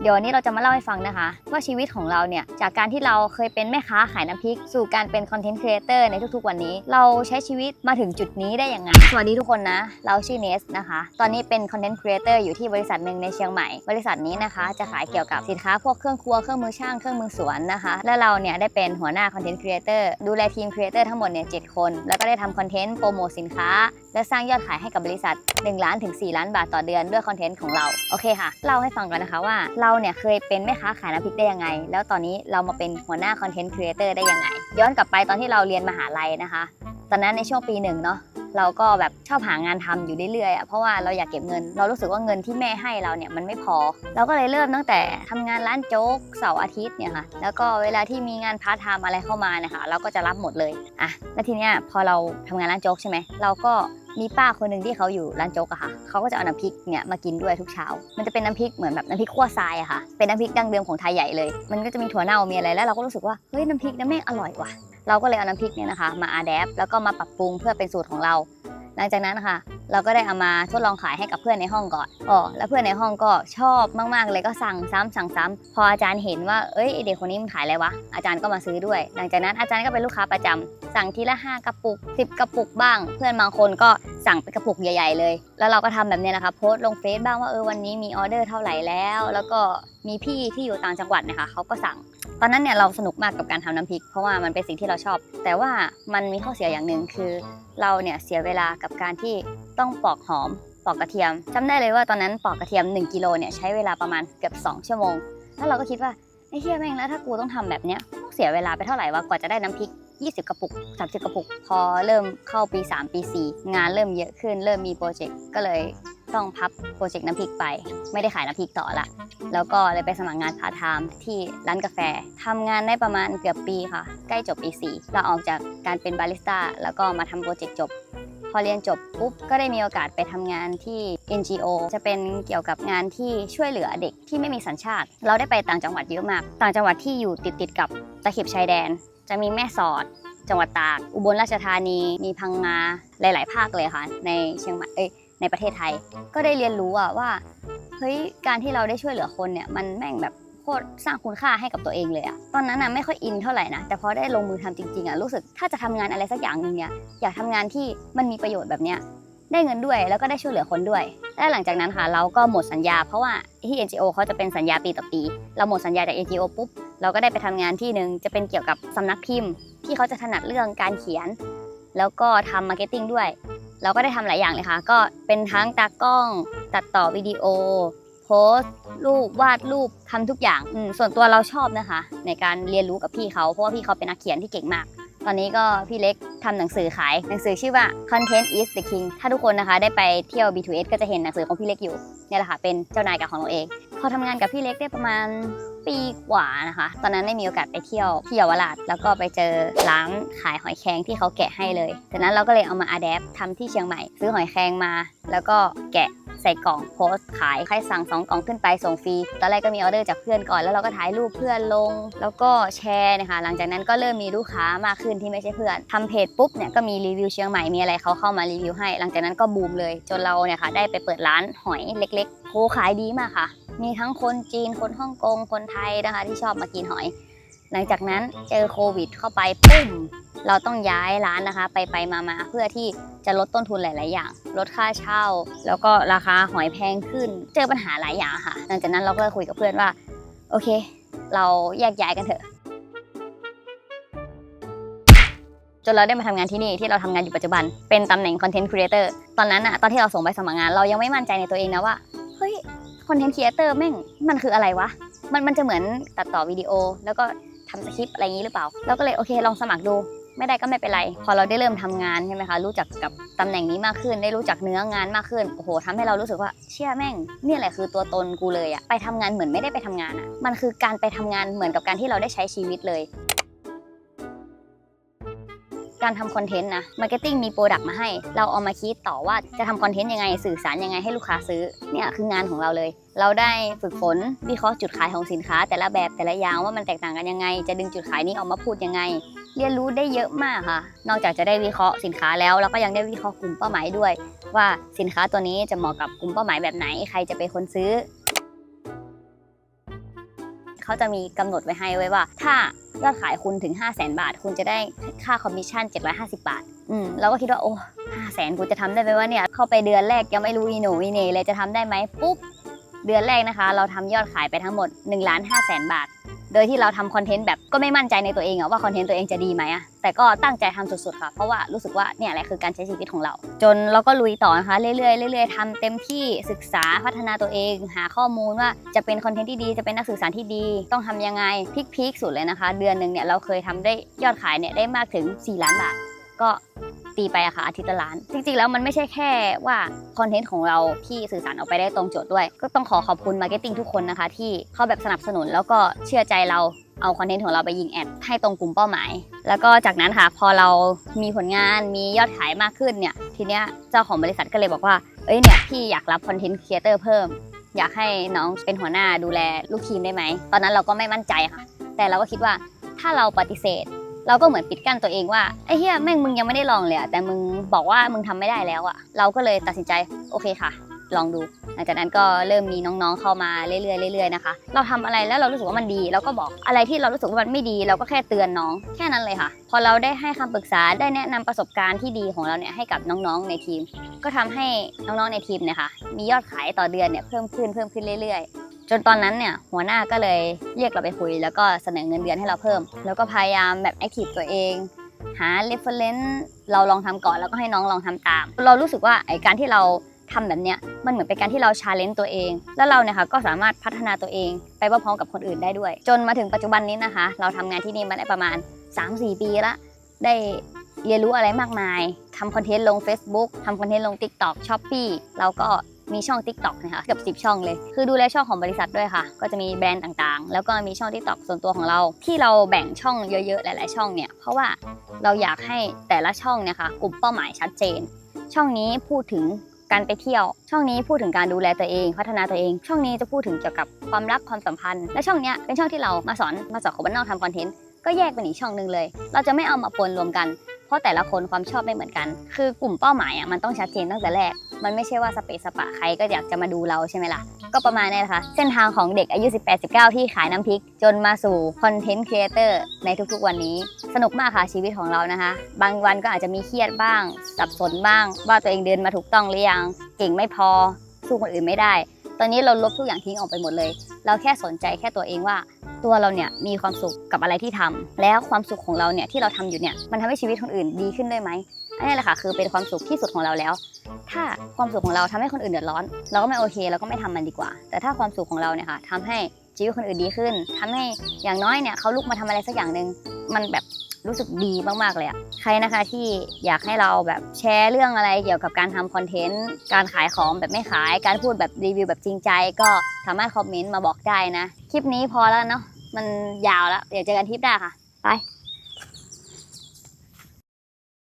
เดี๋ยววันนี้เราจะมาเล่าให้ฟังนะคะ ว่าชีวิตของเราเนี่ยจากการที่เราเคยเป็นแม่ค้าขายน้ำพริก สู่การเป็นคอนเทนต์ครีเอเตอร์ในทุกๆ วันนี้ เราใช้ชีวิตมาถึงจุดนี้ได้ยังไงสวัสดีทุกคนนะ เราชื่อเนสนะคะ ตอนนี้เป็นคอนเทนต์ครีเอเตอร์อยู่ที่บริษัทหนึ่งในเชียงใหม่ บริษัทนี้นะคะ จะขายเกี่ยวกับสินค้าพวกเครื่องครัวเครื่องมือช่างเครื่องมือสวนนะคะ และเราเนี่ยได้เป็นหัวหน้าคอนเทนต์ครีเอเตอร์ดูแลทีมครีเอเตอร์ทั้งหมดเนี่ยเจ็ดคน แล้วก็ได้ทำคอนเทนต์โปรโมทสินค้า และสร้างยอดขายให้กับบริษัท 1 ล้านถึง 4 ล้านบาทต่อเดือนด้วยคอนเทนต์ของเรา โอเคค่ะ เล่าให้ฟังกันนะคะว่าเราเนี่ยเคยเป็นแม่ค้าขายน้ำพริกได้ยังไง แล้วตอนนี้เรามาเป็นหัวหน้าคอนเทนต์ครีเอเตอร์ได้ยังไง ย้อนกลับไปตอนที่เราเรียนมหาลัยนะคะ ตอนนั้นในช่วงปีหนึ่งเนาะเราก็แบบชอบหางานทำอยู่เรื่อยๆอะเพราะว่าเราอยากเก็บเงิน เรารู้สึกว่าเงินที่แม่ให้เราเนี่ยมันไม่พอ เราก็เลยเริ่มตั้งแต่ทำงานร้านโจ๊กเสาร์อาทิตย์เนี่ยค่ะ แล้วก็เวลาที่มีงานพาร์ทไทม์อะไรเข้ามาเนี่ยค่ะเราก็จะรับหมดเลยอะแล้วทีเนี้ยพอเราทำงานร้านโจ๊กใช่ไหมเราก็ มีป้าคนหนึ่งที่เขาอยู่ร้านโจ๊กอะค่ะ เขาก็จะเอาน้ำพริกเนี่ยมากินด้วยทุกเช้า มันจะเป็นน้ำพริกเหมือนแบบน้ำพริกขั้วทรายอะค่ะ เป็นน้ำพริกดั้งเดิมของไทยใหญ่เลย มันก็จะมีถั่วเน่ามีอะไร แล้วเราก็รู้สึกว่า เฮ้ยน้ำพริกน้ำแม่งอร่อยว่ะ เราก็เลยเอาน้ำพริกเนี่ยนะคะ มาอาแดปแล้วก็มาปรับปรุงเพื่อเป็นสูตรของเรา หลังจากนั้นนะคะเราก็ได้เอามาทดลองขายให้กับเพื่อนในห้องก่อนอ๋อแล้วเพื่อนในห้องก็ชอบมากๆเลยก็สั่งซ้ำสั่งซ้ำพออาจารย์เห็นว่าเอ้ยไอ้เด็กคนนี้มันขายอะไรวะอาจารย์ก็มาซื้อด้วย หลังจากนั้นอาจารย์ก็เป็นลูกค้าประจำสั่งทีละ 5 กระปุก 10 กระปุกบ้าง เพื่อนบางคนก็สั่งเป็นกระปุกใหญ่ๆเลย แล้วเราก็ทำแบบนี้นะคะโพสต์ลงเฟซบ้างว่าเออวันนี้มีออเดอร์เท่าไหร่แล้ว แล้วก็มีพี่ที่อยู่ต่างจังหวัดนะคะเขาก็สั่ง ตอนนั้นเนี่ยเราสนุกมากกับการทำน้ำพริก เพราะว่ามันเป็นสิ่งที่เราชอบ แต่ว่ามันมีข้อเสียอย่างหนึ่งคือ เราเนี่ยเสียเวลากับการที่ต้องปอกหอมปอกกระเทียมจำได้เลยว่าตอนนั้นปอกกระเทียม1กิโลเนี่ยใช้เวลาประมาณเกือบ2ชั่วโมง แล้วเราก็คิดว่าไอ้เฮียแม่งแล้วถ้ากูต้องทำแบบเนี้ยเสียเวลาไปเท่าไหร่วะกว่าจะได้น้ำพริก 20 กระปุก 30 กระปุก พอเริ่มเข้าปี 3 ปี 4 งานเริ่มเยอะขึ้น เริ่มมีโปรเจกต์ก็เลย ต้องพับโปรเจกต์น้ำพริกไป ไม่ได้ขายน้ำพริกต่อละ แล้วก็เลยไปสมัครงานพาร์ทไทม์ที่ร้านกาแฟทำงานได้ประมาณเกือบปีค่ะ ใกล้จบปี4เราออกจากการเป็นบาริสต้าแล้วก็มาทำโปรเจกต์จบ พอเรียนจบปุ๊บก็ได้มีโอกาสไปทำงานที่ NGO จะเป็นเกี่ยวกับงานที่ช่วยเหลือเด็กที่ไม่มีสัญชาติ เราได้ไปต่างจังหวัดเยอะมาก ต่างจังหวัดที่อยู่ติดติดกับตะเข็บชายแดน จะมีแม่สอดจังหวัดตาก อุบลราชธานี มีพังงา หลาย ๆ ภาคเลยค่ะ ในเชียงใหม่ เอ้ย ในประเทศไทย ก็ได้เรียนรู้อะว่าเฮ้ยการที่เราได้ช่วยเหลือคนเนี่ยมันแม่งแบบโคตรสร้างคุณค่าให้กับตัวเองเลยอะตอนนั้นอะไม่ค่อยอินเท่าไหร่นะแต่พอได้ลงมือทำจริงๆอะรู้สึกถ้าจะทำงานอะไรสักอย่างหนึ่งเนี่ยอยากทำงานที่มันมีประโยชน์แบบเนี้ยได้เงินด้วยแล้วก็ได้ช่วยเหลือคนด้วย และหลังจากนั้นค่ะเราก็หมดสัญญาเพราะว่าที่ NGO เขาจะเป็นสัญญาปีต่อปี เราหมดสัญญาจาก NGO ปุ๊บเราก็ได้ไปทำงานที่หนึ่งจะเป็นเกี่ยวกับสำนักพิมพ์ ที่เขาจะถนัดเรื่องการเขียน แล้วก็ทำมาร์เก็ตติ้งด้วย เราก็ได้ทำหลายอย่างเลยค่ะ ก็เป็นทั้งตากล้อง ตัดต่อวิดีโอ โพสรูปวาดรูปทำทุกอย่างส่วนตัวเราชอบนะคะ ในการเรียนรู้กับพี่เขาเพราะว่าพี่เขาเป็นนักเขียนที่เก่งมาก ตอนนี้ก็พี่เล็กทำหนังสือขาย หนังสือชื่อว่า Content is the King ถ้าทุกคนนะคะได้ไปเที่ยว B2S ก็จะเห็นหนังสือของพี่เล็กอยู่เนี่ยแหละค่ะเป็นเจ้านายกับของเราเอง พอทำงานกับพี่เล็กได้ประมาณ ปีกว่านะคะ ตอนนั้นได้มีโอกาสไปเที่ยวที่เยาวราชแล้วก็ไปเจอร้านขายหอยแครงที่เขาแกะให้เลยจากนั้นเราก็เลยเอามาอัดแอปทำที่เชียงใหม่ ซื้อหอยแครงมา แล้วก็แกะใส่กล่องโพสต์ขายใครสั่งสองกล่องขึ้นไปส่งฟรี ตอนแรกก็มีออเดอร์จากเพื่อนก่อน แล้วเราก็ถ่ายรูปเพื่อนลง แล้วก็แชร์นะคะ หลังจากนั้นก็เริ่มมีลูกค้ามากขึ้นที่ไม่ใช่เพื่อนทำเพจปุ๊บเนี่ยก็มีรีวิวเชียงใหม่มีอะไรเขาเข้ามารีวิวให้ หลังจากนั้นก็บูมเลย จนเราเนี่ยค่ะได้ไปเปิดร้านหอยเล็กๆโหขายดีมากค่ะ มีทั้งคนจีนคนฮ่องกงคนไทยนะคะ ที่ชอบมากินหอย หลังจากนั้นเจอโควิด เข้าไปปุ้มเราต้องย้ายร้านนะคะ ไปไปมามาเพื่อที่จะลดต้นทุนหลาย ๆ อย่าง ลดค่าเช่า แล้วก็ราคาหอยแพงขึ้น เจอปัญหาหลายอย่างค่ะ หลังจากนั้นเราก็เลยคุยกับเพื่อนว่า โอเค เราแยกย้ายกันเถอะ จนเราได้มาทำงานที่นี่ที่เราทำงานอยู่ปัจจุบัน เป็นตำแหน่งคอนเทนต์ครีเอเตอร์ตอนนั้นอะตอนที่เราส่งไปสมัครงาน เรายังไม่มั่นใจในตัวเองนะว่า คอนเทนต์ครีเอเตอร์แม่งมันคืออะไรวะ มันมันจะเหมือนตัดต่อวิดีโอ แล้วก็ทำสคริปต์อะไรอย่างนี้หรือเปล่า เราก็เลยโอเคลองสมัครดูไม่ได้ก็ไม่เป็นไร พอเราได้เริ่มทำงานใช่ไหมคะ รู้จักกับตำแหน่งนี้มากขึ้น ได้รู้จักเนื้องานมากขึ้น โอ้โหทำให้เรารู้สึกว่าเชื่อแม่ง เนี่ยแหละคือตัวตนกูเลยอะไปทำงานเหมือนไม่ได้ไปทำงานอะมันคือการไปทำงานเหมือนกับการที่เราได้ใช้ชีวิตเลย การทำคอนเทนต์นะมาร์เก็ตติ้งมีโปรดักต์มาให้ เราเอามาคิดต่อว่าจะทำคอนเทนต์ยังไงสื่อสารยังไงให้ลูกค้าซื้อเนี่ยคืองานของเราเลย เราได้ฝึกฝนวิเคราะห์จุดขายของสินค้า แต่ละแบบแต่ละอย่างว่ามันแตกต่างกันยังไง จะดึงจุดขายนี้ออกมาพูดยังไง เรียนรู้ได้เยอะมากค่ะ นอกจากจะได้วิเคราะห์สินค้าแล้วเราก็ยังได้วิเคราะห์กลุ่มเป้าหมายด้วย ว่าสินค้าตัวนี้จะเหมาะกับกลุ่มเป้าหมายแบบไหน ใครจะเป็นคนซื้อ เขาจะมีกำหนดไว้ให้ไว้ว่า ถ้ายอดขายคุณถึง 5 0 0 0 0 0บาท คุณจะได้ค่าคอมมิชชั่น 750 บาท อืมเราก็คิดว่าโอ้ห้าแสนกูจะทำได้ไหมว่าเนี่ย เข้าไปเดือนแรกยังไม่รู้อีหนูอีเหน่เลยจะทำได้ไหมปุ๊บ เดือนแรกนะคะ เราทำยอดขายไปทั้งหมด1ล้าน5แสนบาท โดยที่เราทำคอนเทนต์แบบก็ไม่มั่นใจในตัวเองอะว่าคอนเทนต์ตัวเองจะดีไหมอะแต่ก็ตั้งใจทำสุดๆค่ะ เพราะว่ารู้สึกว่าเนี่ยแหละคือการใช้ชีวิตของเรา จนเราก็ลุยต่อนะคะเรื่อยๆเรื่อยๆทำเต็มที่ศึกษาพัฒนาตัวเอง หาข้อมูลว่าจะเป็นคอนเทนต์ที่ดีจะเป็นนักสื่อสารที่ดี ต้องทำยังไงพีคๆสุดเลยนะคะ เดือนหนึ่งเนี่ยเราเคยทำได้ยอดขายเนี่ยได้มากถึง 4 ล้านบาทก็ ตีไปอะค่ะอาทิตย์ละล้าน จริงๆ แล้วมันไม่ใช่แค่ว่าคอนเทนต์ของเราที่สื่อสารออกไปได้ตรงโจทย์ด้วย ก็ต้องขอขอบคุณมาร์เก็ตติ้งทุกคนนะคะ ที่เขาแบบสนับสนุนแล้วก็เชื่อใจเราเอาคอนเทนต์ของเราไปยิงแอดให้ตรงกลุ่มเป้าหมาย แล้วก็จากนั้นค่ะพอเรามีผลงานมียอดขายมากขึ้นเนี่ยทีเนี้ยเจ้าของบริษัทก็เลยบอกว่าเอ้ยเนี่ยพี่อยากรับคอนเทนต์ครีเอเตอร์เพิ่ม อยากให้น้องเป็นหัวหน้าดูแลลูกทีมได้ไหม ตอนนั้นเราก็ไม่มั่นใจค่ะ แต่เราก็คิดว่าถ้าเราปฏิเสธ เราก็เหมือนปิดกั้นตัวเองว่าไอ้เฮียแม่งมึงยังไม่ได้ลองเลยอะแต่มึงบอกว่ามึงทำไม่ได้แล้วอะเราก็เลยตัดสินใจโอเคค่ะ ลองดู หลังจากนั้นก็เริ่มมีน้องๆเข้ามาเรื่อยๆเรื่อยๆนะคะ เราทำอะไรแล้วเรารู้สึกว่ามันดีเราก็บอกอะไรที่เรารู้สึกว่ามันไม่ดี เราก็แค่เตือนน้องแค่นั้นเลยค่ะ พอเราได้ให้คำปรึกษาได้แนะนำประสบการณ์ที่ดีของเราเนี่ยให้กับน้องๆในทีม ก็ทำให้น้องๆในทีมเนี่ยค่ะมียอดขายต่อเดือนเนี่ยเพิ่มขึ้นเพิ่มขึ้นเรื่อยๆ จนตอนนั้นเนี่ยหัวหน้าก็เลยเรียกเราไปคุย แล้วก็เสนอเงินเดือนให้เราเพิ่ม แล้วก็พยายามแบบแอคทีฟตัวเอง หา reference เราลองทำก่อนแล้วก็ให้น้องลองทำตาม เรารู้สึกว่าไอการที่เราทำแบบเนี้ยมันเหมือนเป็นการที่เราชาเลนจ์ตัวเอง แล้วเราเนี่ยค่ะก็สามารถพัฒนาตัวเอง ไปพร้อมกับคนอื่นได้ด้วย จนมาถึงปัจจุบันนี้นะคะ เราทำงานที่นี่มาได้ประมาณ 3-4 ปีละได้เรียนรู้อะไรมากมายทำคอนเทนต์ลง Facebook ทำคอนเทนต์ลง TikTok s h o p e e แล้วก็ มีช่อง TikTok นะคะเกือบ10 ช่องเลย คือดูแลช่องของบริษัทด้วยค่ะ ก็จะมีแบรนด์ต่างๆ แล้วก็มีช่อง TikTok ส่วนตัวของเรา ที่เราแบ่งช่องเยอะๆ หลายๆ ช่องเนี่ย เพราะว่าเราอยากให้แต่ละช่องเนี่ยค่ะกลุ่มเป้าหมายชัดเจน ช่องนี้พูดถึงการไปเที่ยว ช่องนี้พูดถึงการดูแลตัวเอง พัฒนาตัวเอง ช่องนี้จะพูดถึงเกี่ยวกับความรักความสัมพันธ์ และช่องนี้เป็นช่องที่เรามาสอนมาสอนคนบ้านนอกทำคอนเทนต์ก็แยกเป็นอีกช่องหนึ่งเลย เราจะไม่เอามาปนรวมกัน เพราะแต่ละคนความชอบไม่เหมือนกัน คือกลุ่มเป้าหมายอะมันต้องชัดเจนตั้งแต่แรก มันไม่ใช่ว่าสเปซสปะใครก็อยากจะมาดูเราใช่ไหมล่ะ ก็ประมาณนี้แหละค่ะ เส้นทางของเด็กอายุ 18-19 ที่ขายน้ำพริก จนมาสู่คอนเทนต์ครีเอเตอร์ในทุกๆวันนี้ สนุกมากค่ะชีวิตของเรานะคะ บางวันก็อาจจะมีเครียดบ้าง สับสนบ้าง ว่าตัวเองเดินมาถูกต้องหรือยัง เก่งไม่พอ สู้คนอื่นไม่ได้ ตอนนี้เราลบทุกอย่างทิ้งออกไปหมดเลย เราแค่สนใจแค่ตัวเองว่าตัวเราเนี่ยมีความสุขกับอะไรที่ทำแล้วความสุขของเราเนี่ยที่เราทำอยู่เนี่ยมันทำให้ชีวิตคนอื่นดีขึ้นด้วยไหม อันนี้แหละค่ะคือเป็นความสุขที่สุดของเราแล้ว ถ้าความสุขของเราทำให้คนอื่นเดือดร้อน เราก็ไม่โอเคเราก็ไม่ทำมันดีกว่า แต่ถ้าความสุขของเราเนี่ยค่ะทำให้ชีวิตคนอื่นดีขึ้นทำให้อย่างน้อยเนี่ยเขาลุกมาทำอะไรสักอย่างหนึ่งมันแบบรู้สึกดีมากๆเลยอะใครนะคะที่อยากให้เราแบบแชร์เรื่องอะไรเกี่ยวกับการทำคอนเทนต์ การขายของแบบไม่ขาย การพูดแบบรีวิวแบบจริงใจ ก็สามารถคอมเมนต์มาบอกได้นะ คลิปนี้พอแล้วเนาะ มันยาวแล้ว เดี๋ยวเจอกันทริปหน้าค่ะ ไป